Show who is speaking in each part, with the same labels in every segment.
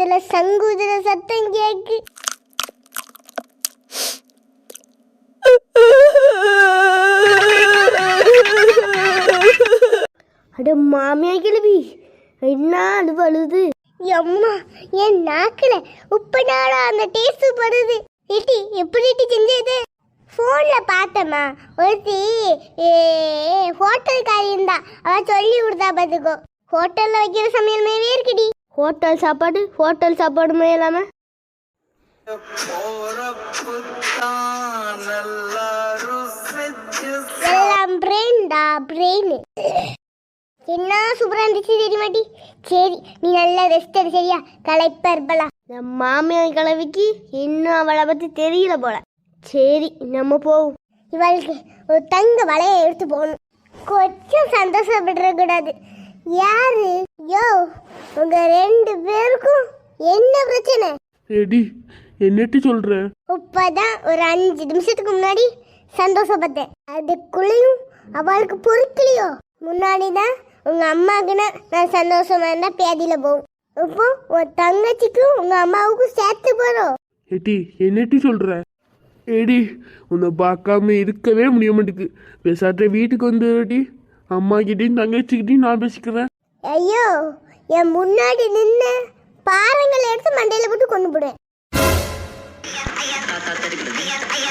Speaker 1: அதுல சங்குதிர சத்தம் கேக்கு. அட மாமியா கிளவி என்ன அழுவு அழுது? அம்மா என் நாக்குல உப்பு நாளா அந்த டேஸ்ட் வருது. இட்டி எப்படி இட்டி செஞ்சது? ஃபோனில் பார்த்தம்மா ஒருத்தி ஹோட்டல் காரி இருந்தா அவ சொல்லி கொடுத்தா பார்த்துக்கோ. ஹோட்டல்ல வைக்கிற சமையல் மேலே இருக்குடி. ஹோட்டல் சாப்பாடு ஹோட்டல் சாப்பாடு மே இல்லாம எல்லாம் பிரெயின்டா பிரெயின் என்ன சூப்பரா இருந்துச்சு தெரியுமாட்டி சரி நீ நல்லா ரெஸ்ட் எடு சரியா? களைப்பா இருப்பலா நம்ம மாமியார் கிழவிக்கு இன்னும் அவளை பத்தி தெரியல போல. சரி நம்ம போவோம். இவளுக்கு ஒரு தங்க வளைய எடுத்து போகணும். கொஞ்சம் சந்தோஷப்பட்டுற கூடாது யாரு? யோ உங்க ரெண்டு பேருக்கும் என்ன பிரச்சனை?
Speaker 2: எடி என்னட்டு சொல்ற?
Speaker 1: இப்பதான் ஒரு அஞ்சு நிமிஷத்துக்கு முன்னாடி சந்தோஷப்பட்டேன். அதுக்குள்ளேயும் அவளுக்கு பொறுக்கலையோ? முன்னாடி தான் உங்க அம்மாக்குன்னா நான் சந்தோஷமா இருந்தா பேதியில போகும். இப்போ உன் தங்கச்சிக்கும் உங்க அம்மாவுக்கும் சேர்த்து போறோம்
Speaker 2: எடி என்னட்டி சொல்ற? ஏடி உன்னை பார்க்காம இருக்கவே முடிய மாட்டேங்குது. பேசாட்ட வீட்டுக்கு வந்துடி அம்மா கிட்டயும் தங்கச்சிக்கிட்டையும் நான் பேசிக்கிறேன்.
Speaker 1: ஐயோ என் முன்னாடி நின்று பாறைங்களை எடுத்து மண்டையில போட்டு கொண்டு போடுவேன்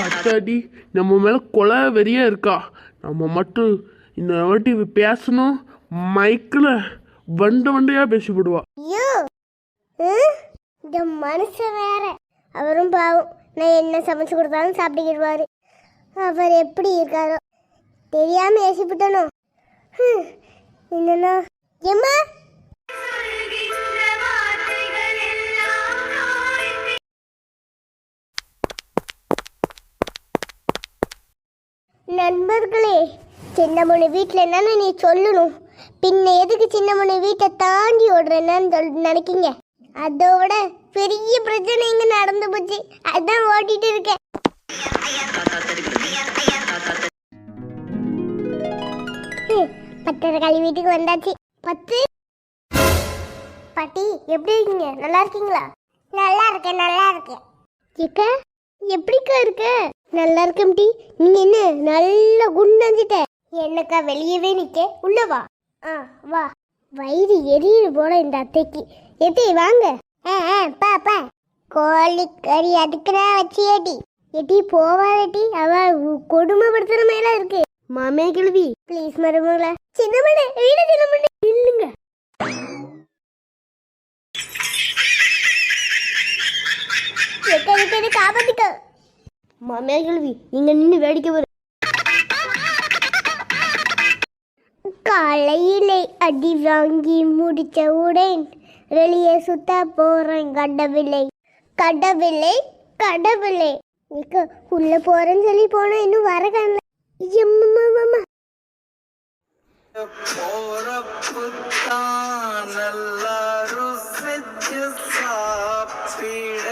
Speaker 2: அத்தாடி நம்ம மேல கொலை வெறியா இருக்கா? நம்ம மட்டும் இந்த வாட்டி பேசணும் மைக்கில் வண்ட வண்டையா பேசி விடுவா
Speaker 1: ஐயோ? இந்த மனுஷன் வேற. அவரும் பாவம் நான் என்ன சமைச்சு கொடுத்தாலும் சாப்பிட்டுக்கிடுவாரு. அவர் எப்படி இருக்காரோ தெரியாம ஏசிப்பிட்டனோ. ஹம், என்னன்னா எம்மா நண்பர்களே சின்னமணி வீட்டில் என்னன்னு நீ சொல்லணும். பின்ன எதுக்கு சின்னமணி வீட்டை தாண்டி ஓடுறேன்னு சொல் நினைக்கிங்க. அதோட பெரிய பிரச்சனை இங்கே நடந்து போச்சு. அதான் ஓட்டிட்டு இருக்கேன். காளி வீட்டுக்கு வந்தாச்சு. பத்து? பாட்டி எப்படி இருக்கீங்க? நல்லா இருக்கீங்களா? நல்லா இருக்கேன் நல்லா இருக்கேன். ஏக்கா எப்படிக்கா இருக்க? நல்லா இருக்கேன் டி. என்ன நல்லா குண்டஞ்சிட்ட? என்னக்கா வெளியவே நிக்க. உள்ள வா. ஆ வா. வயிறு எரியுது போல இந்த அத்தைக்கு. எத்தி வாங்க. ஆ ஆ பா பா. கோழி கறி அதுக்குறா வச்சியேடி எட்டி போவாதட்டி அவ கொடுமைப்படுத்துற மாதிரிலாம் இருக்கு. மாமே கிழவி ப்ளீஸ் மருமகள. சின்னமணி வீடு சின்னமணி இல்லைங்க எட்ட காப்பாத்திக்க. மாமியா கிழவி இங்க நின்று வேடிக்கை வரும் காலையிலே அடி வாங்கி முடிச்சவுடன் வெளியே சுத்த போறேன் கடவில்லை கடவில்லை கடவில்லை உள்ள போறேன்னு சொல்லி போனா இன்னும் வர
Speaker 3: போறப்புத்தான் சாப்பிட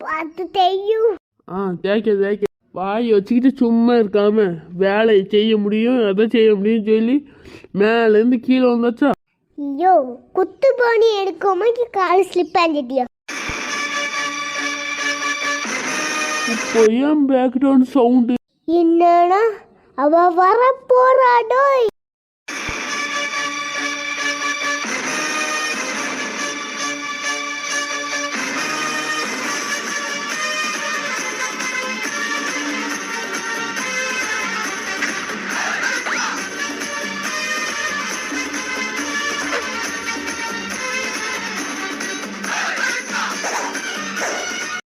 Speaker 1: பார்த்து தெரியும்.
Speaker 2: ஆ தேய்க்க தேய்க்க. வாயை வச்சுக்கிட்டு சும்மா இருக்காம வேலையை செய்ய முடியும் அதை செய்ய முடியும்னு சொல்லி மேலேருந்து கீழே வந்தாச்சா
Speaker 1: ஐயோ குத்து பாணி எடுக்காம கால் ஸ்லிப் ஆஞ்சிட்டியா
Speaker 2: இப்போ ஏன் பேக்ரவுண்ட் சவுண்டு
Speaker 1: என்னன்னா அவ வர போறாடோய்